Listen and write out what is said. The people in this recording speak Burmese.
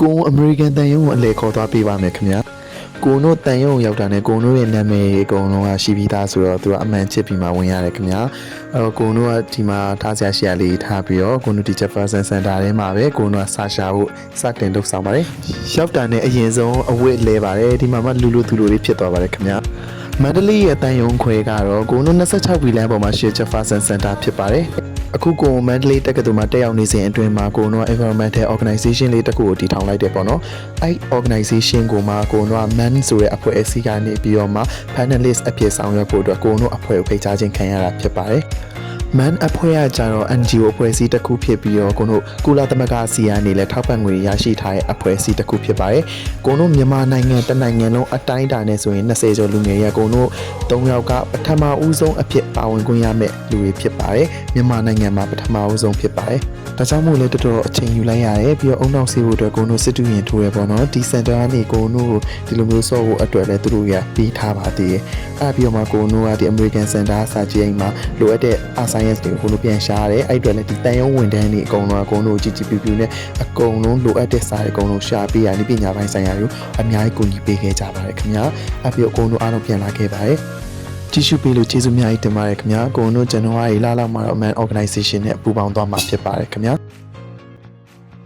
ကိုအမေရိကန်တန်ယုံကိုအလဲခေါ်သွားပေးပါမယ်ခင်ဗျာကိုတို့တန်ယုံရောက်တာနဲ့ကိုတို့ရဲ့နာမည်အကုန်လုံးကရှိပြီးသားဆိုတော့သူကအမှန်ချစ်ပြီးမှဝင်ရတယ်ခင်ဗျာအဲ့တော့ကိုတို့ကဒီမှာထားစရာရှိရလေးထားပြီးတော့ကိုတို့ဒီ Jefferson Center ထဲမှာပဲကိုတို့ကစာရှာဖို့စတင်လုပ်ဆောင်ပါတယ်ရောက်တာနဲ့အရင်ဆုံးအဝတ်လဲပါတယ်ဒီမှာမှလူလူသူလူလေးဖြစ်သွားပါတယ်ခင်ဗျာမန္တလေးရဲ့တန်ယုံခွဲကတော့ကိုတို့26ဝီလမ်းပေါ်မှာရှိ Jefferson Center ဖြစ်ပါတယ် အခုကိုမန္တလေးတက္ကသိုလ်မှာတက်ရောက်နေစဉ်အတွင်းမှာကိုတို့က environmental organization လေးတစ်ခုကိုတည်ထောင်လိုက်တယ်ပေါ့နော်အဲ့ organization ကိုမှကိုတို့က man ဆိုတဲ့အဖွဲ့အစည်းကနေပြီးတော့မှ panelist အဖြစ်ဆောင်ရွက်ဖို့အတွက်ကိုတို့အဖွဲ့ကိုဖိတ်ကြားခြင်းခံရတာဖြစ်ပါတယ် man အဖွဲ့ကကြတော့ NGO အဖွဲ့အစည်းတစ်ခုဖြစ်ပြီးတော့ကိုတို့ကုလသမဂ္ဂစီကနေလည်းထောက်ပံ့ငွေရရှိထားတဲ့အဖွဲ့အစည်းတစ်ခုဖြစ်ပါတယ်။ကိုတို့မြန်မာနိုင်ငံတစ်နိုင်ငံလုံးအတိုင်းအတာနဲ့ဆိုရင်20ကျော်လူငယ်ရကိုတို့၃ယောက်ကပထမဦးဆုံးအဖြစ်ပါဝင်ခွင့်ရမယ့်လူတွေဖြစ်ပါတယ်။မြန်မာနိုင်ငံမှာပထမဦးဆုံးဖြစ်ပါတယ်။ဒါကြောင့်မို့လဲတော်တော်အချိန်ယူလိုက်ရတယ်ပြီးတော့အုံနောက်စီဖို့အတွက်ကိုတို့စစ်တူရင်ထိုးရပေါ့နော်ဒီစင်တာကနေကိုတို့ကိုဒီလိုမျိုးဆော့ဖို့အတွက်လည်းသူတို့ရပြီးထားပါသေးတယ်။အဲ့ပြီးတော့မှကိုတို့ကဒီ American Center စာကြည့်အိမ်မှာလိုအပ်တဲ့အာ science တွေကိုကိုတို့ပြန်ရှာရတယ်အဲ့အတွက်လည်းဒီတန်ရုံဝန်တန်းတွေအကုန်လုံးကကိုတို့ကြည်ကြည်ပြူပြူနဲ့အကုန်လုံးလိုအပ်တဲ့စာတွေအကုန်လုံးရှာပေးရနေပညာပိုင်းဆိုင်ရာတွေကိုအများကြီးကူညီပေးခဲ့ကြပါတယ်ခင်ဗျာအဲ့ပြီးတော့အကုန်လုံးအားလုံးပြန်လာခဲ့ပါတယ်ကြည့်ရှုပေးလို့ကျေးဇူးများကြီးတင်ပါတယ်ခင်ဗျာကိုတို့ဇန်နဝါရီလလောက်မှာတော့ man organization နဲ့ပူးပေါင်းသွားမှာဖြစ်ပါတယ်ခင်ဗျာ